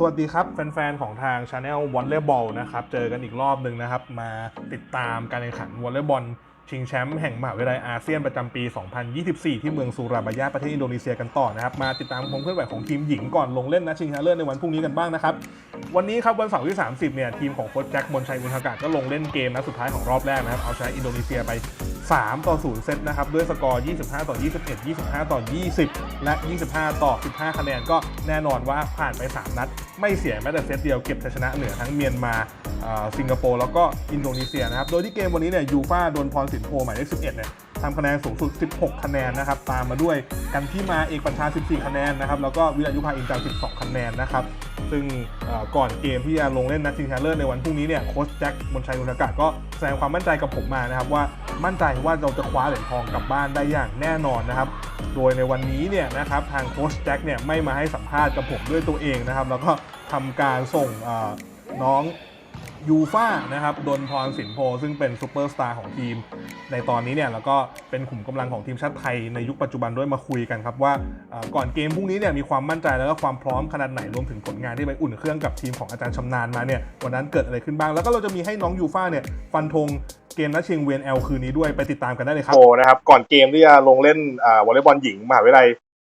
สวัสดีครับ แฟน ๆ ของทาง Channel Volleyball นะครับ เจอกันอีกรอบหนึ่งนะครับ มาติดตามการแข่งขันวอลเลย์บอลชิงแชมป์แห่งมหาวิทยาลัยอาเซียนประจำปี 2024 ที่เมืองซูราบายาประเทศอินโดนีเซียกันต่อนะครับ มาติดตามความเคลื่อนไหวของทีมหญิงก่อนลงเล่นนะชิงชนะเลิศในวันพรุ่งนี้กันบ้างนะครับ วันนี้ครับวันเสาร์ที่ 30 เนี่ยทีมของโค้ชแจ็คมนชัยมุนทากาศก็ลงเล่นเกมนัดสุดท้ายของรอบแรกนะครับ เอาชนะอินโดนีเซียไป 3 ต่อ 0 เซตนะครับ ด้วยสกอร์ 25 ต่อ 21 25 ต่อ 20 และ 25 ต่อ 15 คะแนนก็แน่นอนว่าผ่านไป 3 นัด ไม่เสียแม้แต่เซตเดียวเก็บชัยชนะเหนือทั้งเมียนมาสิงคโปร์แล้วก็อินโดนีเซียนะครับ โดยที่เกมวันนี้เนี่ยยูฟ่าโดนพรสินโพหมายเลข 11 เนี่ยทำคะแนนสูงสุด 16 คะแนนนะครับ ตามมาด้วยกันที่มาเอกปัญชา 14 คะแนนนะครับ แล้วก็วิรยุพาอินจัง 12 คะแนนนะครับ ซึ่งก่อนเกมที่จะลงเล่นนัดชิงชนะเลิศในวันพรุ่งนี้เนี่ย โค้ชแจ็คมนชัยมุนากาศก็แสดงความมั่นใจกับผมมานะครับว่า มั่นใจว่าเราจะคว้าเหรียญทองกลับบ้านได้อย่างแน่นอนนะครับ โดยในวันนี้เนี่ยนะครับทางโค้ชแจ็คเนี่ยไม่มาให้สัมภาษณ์กับผมด้วยตัวเองนะครับ แล้วก็ทำการส่งน้อง ยูฟ่านะครับดนพรสินโพซึ่งเป็นซูเปอร์สตาร์ของทีม ในตอนนี้เนี่ยแล้วก็เป็นขุมกำลังของทีมชาติไทยในยุคปัจจุบันด้วยมาคุยกันครับว่าก่อนเกมพรุ่งนี้เนี่ยมีความมั่นใจแล้วก็ความพร้อมขนาดไหนรวมถึงผลงานที่ไปอุ่นเครื่องกับทีมของอาจารย์ชำนาญมาเนี่ยวันนั้นเกิดอะไรขึ้นบ้าง แล้วก็เราจะมีให้น้องยูฟ่าเนี่ยฟันธงเกมนัดชิงเวียนแอลคืนนี้ด้วยไปติดตามกันได้เลยครับโอนะครับก่อนเกมที่จะลงเล่นวอลเลย์บอลหญิงมหาวิทยาลัย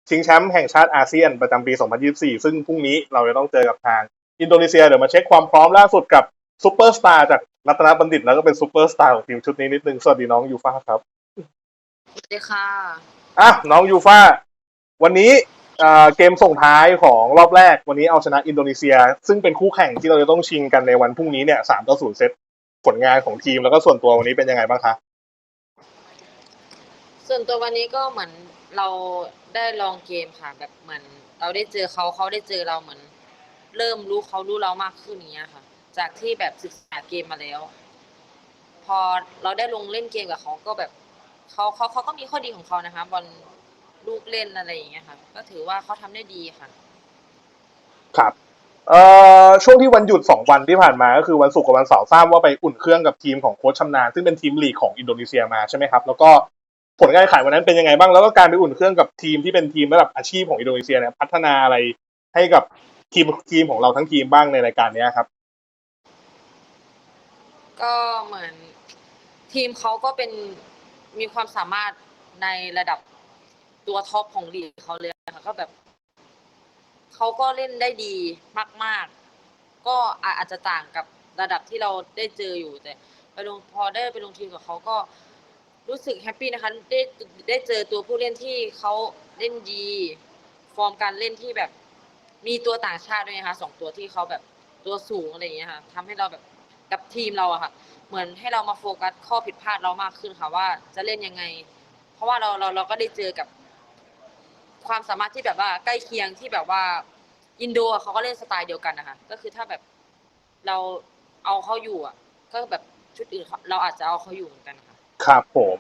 ชิงแชมป์แห่งชาติอาเซียนประจำปี 2024 ซึ่งพรุ่งนี้เราจะต้องเจอกับทางอินโดนีเซียเดี๋ยวมาเช็คความพร้อมล่าสุดกับ ซูเปอร์สตาร์จากรัตนบัณฑิตแล้วก็เป็นซูเปอร์สตาร์ของทีมชุดนี้นิดนึง สวัสดีน้องยูฟ่าครับสวัสดีค่ะอะน้องยูฟ่าวันนี้อ่าเกมส่งท้ายของรอบแรกวันนี้เอาชนะอินโดนีเซีย ซึ่งเป็นคู่แข่งที่เราจะต้องชิงกันในวันพรุ่งนี้เนี่ยสามต่อศูนย์เซตผลงานของทีมแล้วก็ส่วนตัววันนี้เป็นยังไงบ้างคะ ส่วนตัววันนี้ก็เหมือนเราได้ลองเกมค่ะ แบบเหมือน เราได้เจอเขาเขาได้เจอเราเหมือน เริ่มรู้เขารู้เรามากขึ้นอย่างเงี้ยค่ะ จากที่แบบศึกษาเกมมาแล้ว พอเราได้ลงเล่นเกมกับเขาก็แบบเขาเขาเขาก็มีข้อดีของเขานะคะบอลลูกเล่นอะไรอย่างเงี้ยค่ะ ก็ถือว่าเขาทำได้ดีค่ะ ครับเอ่อช่วงที่วันหยุดสองวันที่ผ่านมาก็คือวันศุกร์กับวันเสาร์ทราบว่าไปอุ่นเครื่องกับทีมของโค้ชชำนาญซึ่งเป็นทีมลีกของอินโดนีเซียมาใช่ไหมครับ แล้วก็ผลการแข่งขันวันนั้นเป็นยังไงบ้างแล้วก็การไปอุ่นเครื่องกับทีมที่เป็นทีมระดับอาชีพของอินโดนีเซียเนี่ยพัฒนาอะไรให้กับทีมทีมของเราทั้งทีมบ้างในรายการนี้ครับ ก็เหมือนทีมเขาก็เป็นมีความสามารถในระดับตัวท็อปของลีกเขาเลยค่ะก็แบบเขาก็เล่นได้ดีมาก ๆ ก็อาจจะต่างกับระดับที่เราได้เจออยู่แต่ไปลงพอได้ไปลงทีมกับเขาก็รู้สึกแฮปปี้นะคะได้ได้เจอตัวผู้เล่นที่เขาเล่นดี ฟอร์มการเล่นที่แบบมีตัวต่างชาติด้วยนะคะสองตัวที่เขาแบบตัวสูงอะไรอย่างเงี้ยค่ะทำให้เราแบบ กับทีมเราอะค่ะ เหมือนให้เรามาโฟกัสข้อผิดพลาดเรามากขึ้นค่ะว่าจะเล่นยังไง เพราะว่าเราเราเราก็ได้เจอกับ ความสามารถที่แบบว่าใกล้เคียงที่แบบว่า อินโดอะเขาก็เล่นสไตล์เดียวกันนะคะก็คือถ้าแบบเราเอาเขาอยู่อะก็แบบชุดอื่นเขาเราอาจจะเอาเขาอยู่เหมือนกันค่ะครับผม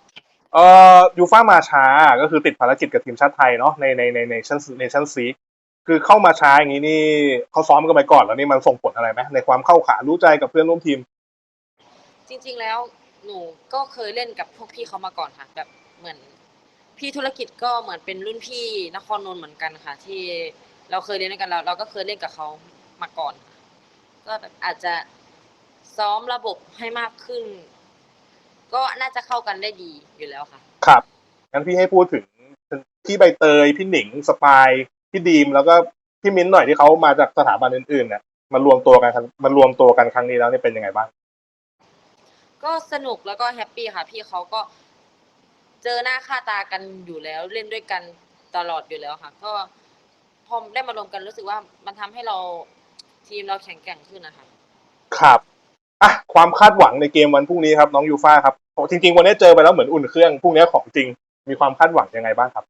เอ่อยูฟ่ามาช้าก็คือติดภารกิจกับทีมชาติไทยเนาะในในในในชั่นในชั่นซี คือเข้ามาช้าอย่างนี้นี่เขาซ้อมกันไปก่อนแล้วนี่มันส่งผลอะไรไหมในความเข้าขารู้ใจกับเพื่อนร่วมทีม จริง ๆ แล้วหนูก็เคยเล่นกับพวกพี่เขามาก่อนค่ะ แบบเหมือนพี่ธุรกิจก็เหมือนเป็นรุ่นพี่นครนนท์เหมือนกันค่ะ ที่เราเคยเล่นด้วยกันแล้วเราก็เคยเล่นกับเขามาก่อนค่ะก็แบบอาจจะซ้อมระบบให้มากขึ้น ก็น่าจะเข้ากันได้ดีอยู่แล้วค่ะ ครับงั้นพี่ให้พูดถึงพี่ใบเตยพี่หนิงสปาย พี่ดีมแล้วก็พี่มิ้นท์หน่อยที่เขามาจากสถาบันอื่นๆเนี่ยมารวมตัวกันครั้งมารวมตัวกันครั้งนี้แล้วเนี่ยเป็นยังไงบ้าง ก็สนุกแล้วก็แฮปปี้ค่ะ พี่เขาก็เจอหน้าค่าตากันอยู่แล้ว เล่นด้วยกันตลอดอยู่แล้วค่ะ ก็พอได้มารวมกันรู้สึกว่ามันทำให้เราทีมเราแข็งแกร่งขึ้นนะคะครับอะความคาดหวังในเกมวันพรุ่งนี้ครับน้องยูฟ่าครับโอ้จริง ๆ วันนี้เจอไปแล้วเหมือนอุ่นเครื่องพรุ่งนี้ของจริงมีความคาดหวังยังไงบ้างครับ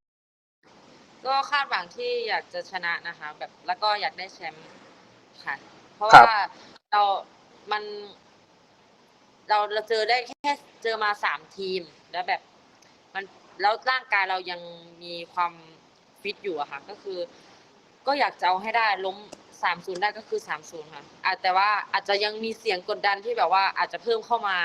ก็คาดหวังที่อยากจะชนะนะคะ แบบแล้วก็อยากได้แชมป์ค่ะ เพราะครับว่าเรา มัน เราเราเจอได้แค่เจอมาสามทีมแล้วแบบ มันแล้วร่างกายเรายังมีความฟิตอยู่อะค่ะ ก็คือ ก็อยากจะเอาให้ได้ล้มสามศูนย์ได้ก็คือสามศูนย์ค่ะอาจแต่ว่าอาจจะยังมีเสียงกดดันที่แบบว่าอาจจะเพิ่มเข้ามา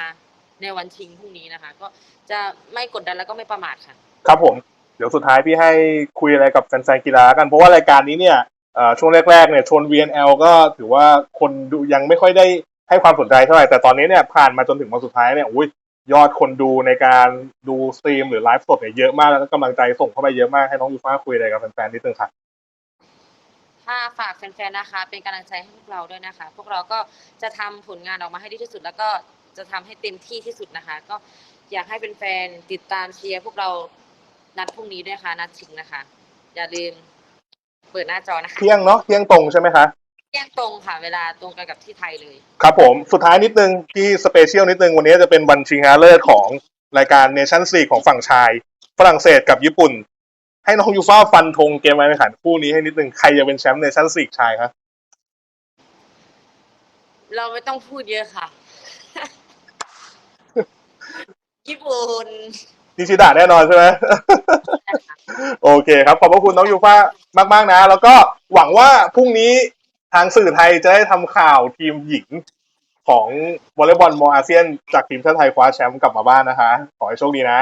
ในวันชิงพรุ่งนี้นะคะ ก็จะไม่กดดันแล้วก็ไม่ประมาทค่ะ ครับผม เดี๋ยวสุดท้ายพี่ให้คุยอะไรกับแฟนๆกีฬากัน เพราะว่ารายการนี้เนี่ยช่วงแรกๆเนี่ยชน VNL ก็ถือว่าคนดูยังไม่ค่อยได้ให้ความสนใจเท่าไหร่แต่ตอนนี้เนี่ยผ่านมาจนถึงวันสุดท้ายเนี่ยอุ้ยยอดคนดูในการดูสตรีมหรือไลฟ์สดเนี่ยเยอะมากแล้วก็กำลังใจส่งเข้าไปเยอะมากให้น้องยูฟ้าคุยอะไรกับแฟนๆนิดนึงค่ะถ้าฝากแฟนๆนะคะ เป็นกำลังใจให้พวกเราด้วยนะคะ พวกเราก็จะทำผลงานออกมาให้ดีที่สุด แล้วก็จะทำให้เต็มที่ที่สุดนะคะ ก็อยากให้เป็นแฟนๆติดตามเชียร์พวกเรา นัดพรุ่งนี้ด้วยค่ะนัดชิงนะคะ อย่าลืมเปิดหน้าจอนะคะเที่ยงเนาะเที่ยงตรงใช่ไหมคะเที่ยงตรงค่ะ เวลาตรงกันกับที่ไทยเลย ครับผมสุดท้ายนิดนึงที่สเปเชียลนิดนึงวันนี้จะเป็นวันชิงชนะเลิศของรายการเนชั่นซีของฝั่งชาย ฝรั่งเศสกับญี่ปุ่น ให้น้องยูฟ่าฟันธงเกมการแข่งขันคู่นี้ให้นิดนึงใครจะเป็นแชมป์เนชั่นซีชายครับเราไม่ต้องพูดเยอะค่ะ ญี่ปุ่น นิชิดะแน่นอนใช่ไหม โอเคครับ ขอบพระคุณน้องยูฟ่ามาก ๆ นะ แล้วก็หวังว่าพรุ่งนี้ทางสื่อไทยจะได้ทำข่าวทีมหญิงของวอลเลย์บอลมออาเซียน จากทีมชาติไทยคว้าแชมป์กลับมาบ้านนะคะ ขอให้โชคดีนะ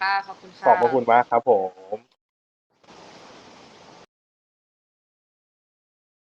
ค่ะ ขอบคุณค่ะ ขอบพระคุณมากครับผม